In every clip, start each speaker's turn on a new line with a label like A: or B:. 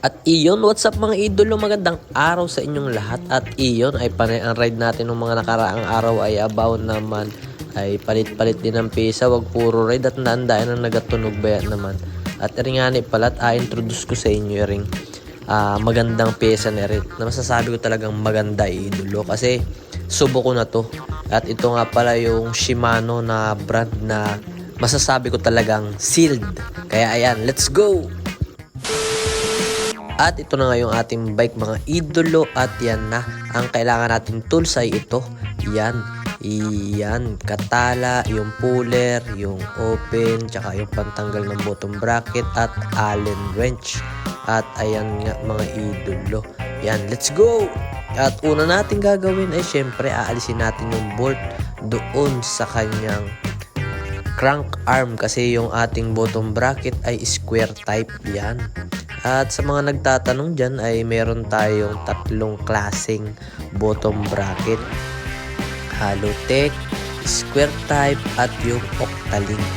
A: At iyon, what's up mga idolo, magandang araw sa inyong lahat. At iyon ay panay ang ride natin ng mga nakaraang araw ay abaw naman ay palit-palit din ng pesa, wag puro ride at nandaan ang nagatunog ba naman. At rin nga ni pala at introduce ko sa inyo ring ah, magandang pesa na rin. Na masasabi ko talagang maganda idolo kasi subo ko na to. At ito nga pala yung Shimano na brand na masasabi ko talagang sealed. Kaya ayan, let's go! At ito na nga yung ating bike mga idolo at yan na. Ang kailangan natin tools ay ito. Yan. Yan. Katala, yung puller, yung open, tsaka yung pantanggal ng bottom bracket at allen wrench. At ayan nga mga idolo. Yan. Let's go! At una natin gagawin ay syempre aalisin natin yung bolt doon sa kanyang crank arm kasi yung ating bottom bracket ay square type yan. At sa mga nagtatanong dyan ay meron tayong tatlong klaseng bottom bracket. Halotech, square type, at yung Octalink.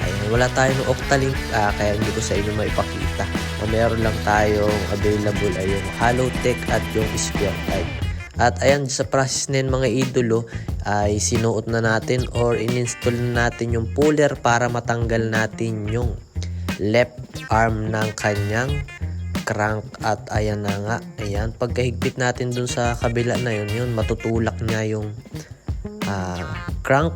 A: Ayan, wala tayong Octalink ah, kaya hindi ko sa inyo maipakita. Ang meron lang tayong available ay yung Halotech at yung square type. At ayan, sa process na yun, mga idolo, ay sinuot na natin or in-install na natin yung puller para matanggal natin yung left arm ng kanyang crank. At ayan na nga ayan pagkahigpit natin dun sa kabila na yun yun matutulak niya yung ah, crank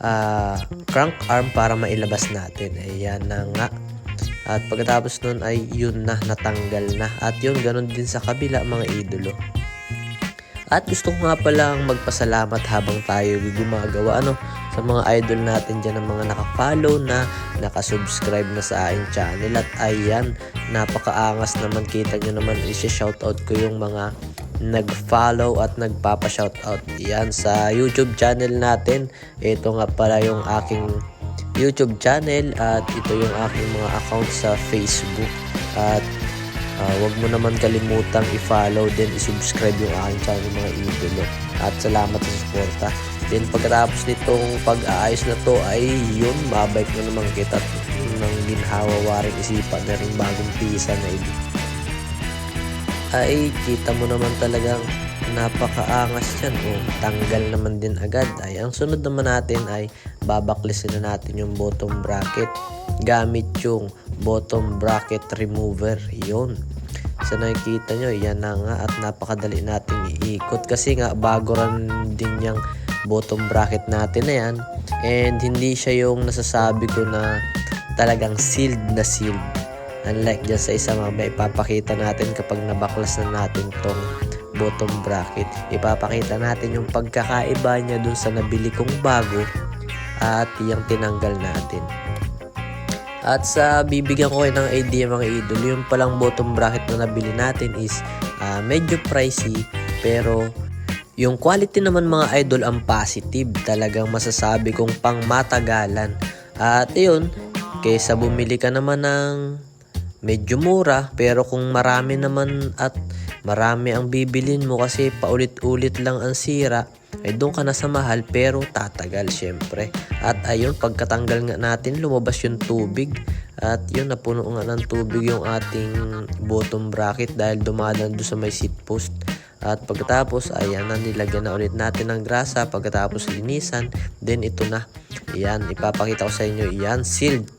A: ah, crank arm para mailabas natin. Ayan na nga. At pagkatapos nun ay yun na natanggal na. At yun ganun din sa kabila mga idolo. At gusto ko nga palang magpasalamat habang tayo gumagawa ano sa mga idol natin dyan ng mga nakafollow na nakasubscribe na sa aking channel. At ayan napakaangas naman. Kita nyo naman isi-shoutout ko yung mga nag-follow at nagpapa-shoutout. Yan sa YouTube channel natin. Ito nga pala yung aking YouTube channel at ito yung aking mga account sa Facebook. At Ah, wag mo naman kalimutang i-follow din i-subscribe yung aking channel mga idolo. At salamat sa suporta. Then pagkatapos nitong pag-aayos na to ay yun, mabike na naman kita ng ginhawa waring isipan na rin bagong pisa na ito. Ay, kita mo naman talagang napakaangas yan. O, tanggal naman din agad. Ay, ang sunod naman natin ay babaklisin na natin yung bottom bracket gamit yung bottom bracket remover. Yun. Sa nakikita nyo, yan na nga at napakadali nating iikot kasi nga bago rin din yung bottom bracket natin na yan and hindi siya yung nasasabi ko na talagang sealed na sealed. Unlike dyan sa isa mamaya ipapakita natin kapag nabaklas na natin tong bottom bracket. Ipapakita natin yung pagkakaiba niya dun sa nabili kong bago at yung tinanggal natin. At sa bibigyan ko kayo ng idea mga idol, yung palang bottom bracket na nabili natin is ah, medyo pricey pero yung quality naman mga idol ang positive. Talagang masasabi kong pang matagalan. At yun, kaysa bumili ka naman ng medyo mura pero kung marami naman at marami ang bibilin mo kasi paulit-ulit lang ang sira ay doon ka na sa mahal pero tatagal syempre at ayun pagkatanggal nga natin lumabas yung tubig at yun napuno nga ng tubig yung ating bottom bracket dahil dumadaan doon sa may seat post at pagkatapos ayan na nilagyan na ulit natin ng grasa pagkatapos linisan then ito na yan ipapakita ko sa inyo yan sealed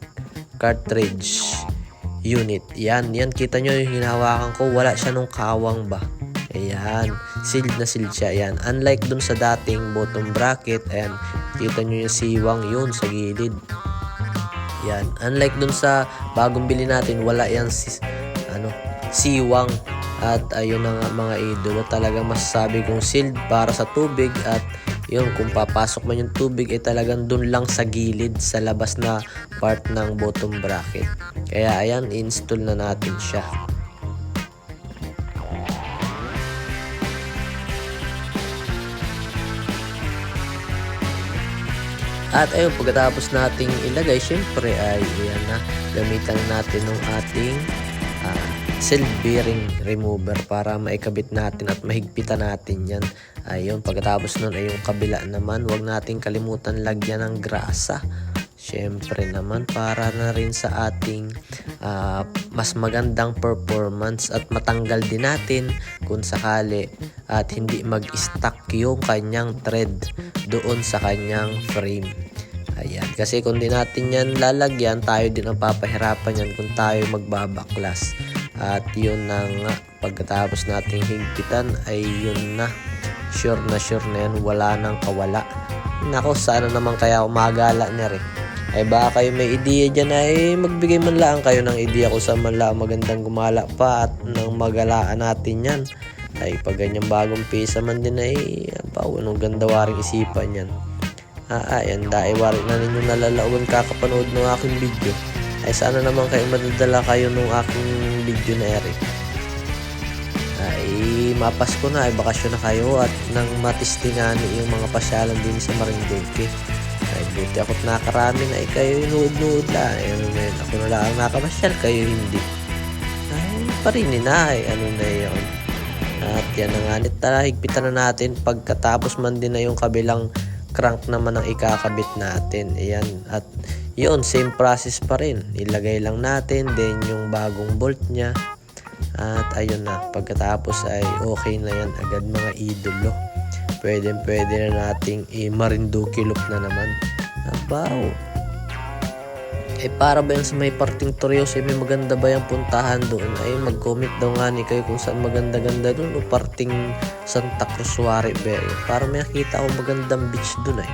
A: cartridge unit. Yan, yan kita nyo yung hinahawakan ko, wala siya nung kawang ba. Ayan, sealed na sealed siya. Ayan, unlike dun sa dating bottom bracket, ayan, kita nyo yung siwang yun sa gilid. Yan, unlike dun sa bagong bili natin, wala yan si, ano, siwang. At ayun na nga mga idolo, talagang masasabi kong sealed para sa tubig at yun, kung papasok man yung tubig, eh talagang dun lang sa gilid, sa labas na part ng bottom bracket. Kaya ayan, install na natin siya. At ayun, pagkatapos nating ilagay, syempre ay ayan na, gamitan natin ng ating self bearing remover para maikabit natin at mahigpitan natin yan. Ayun, pagkatapos nun ay yung kabila naman, huwag nating kalimutan lagyan ng grasa. Syempre naman para na rin sa ating ah, mas magandang performance at matanggal din natin kung sakali at hindi mag-stuck yung kanyang thread doon sa kanyang frame. Ayan, kasi kung di natin yan lalagyan, tayo din ang papahirapan yan kung tayo magbabaklas. At yun na nga, pagkatapos nating higpitan ay yun na. Sure na sure na yan, wala nang kawala. Nako, sana naman kaya umagala na rin. Ay baka kayo may ideya dyan ay magbigay man lang kayo ng ideya kung saan man lang magandang gumala pa at nang magalaan natin yan. Ay pag ganyang bagong pisa man din ay bawa nung ganda waring isipan yan. Ah, ayan, dahil wari na ninyo nalalauan kakapanood ng aking video. Ay sana naman kayo madadala kayo nung aking video na. Ay mapasko na, ay bakasyon na kayo at nang matistingani yung mga pasyalan din sa Marinduque. Ay buti ako't nakarami na ay kayo inuud-nuud lang. Ay, ano na ako na lang ang nakamasyal, kayo hindi. Ay parinin na, ay ano na yun. At yan na nga, nit tara, higpitan na natin pagkatapos man din na yung kabilang crank naman ang ikakabit natin. Ayan. At yun, same process pa rin. Ilagay lang natin, then yung bagong bolt niya. At ayun na, pagkatapos ay okay na yan agad mga idolo. Pwede pwede na nating i-marinduki loop na naman. Abaw. Eh para ba yan sa may parting Torios, eh may maganda ba yung puntahan doon? Ay mag-comment daw nga ni kayo kung saan maganda-ganda doon o parting Santa Cruz Suare ba yun? Para may nakita ako magandang beach doon ay.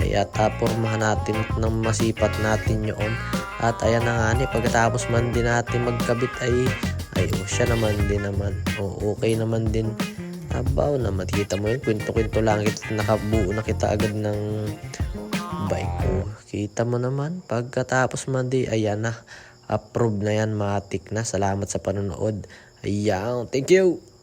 A: Ay at pormahan natin at nang masipat natin yun. At ayan na nga ni, pagkatapos man din natin magkabit ay ay oh, siya naman din naman. O okay naman din. Abaw naman, kita mo yun, kwento-kwento lang kita, nakabuo na kita agad ng bike ko. Kita mo naman, pagkatapos man di, ayan na, approve na yan, matik na. Salamat sa panonood. Ayan, thank you!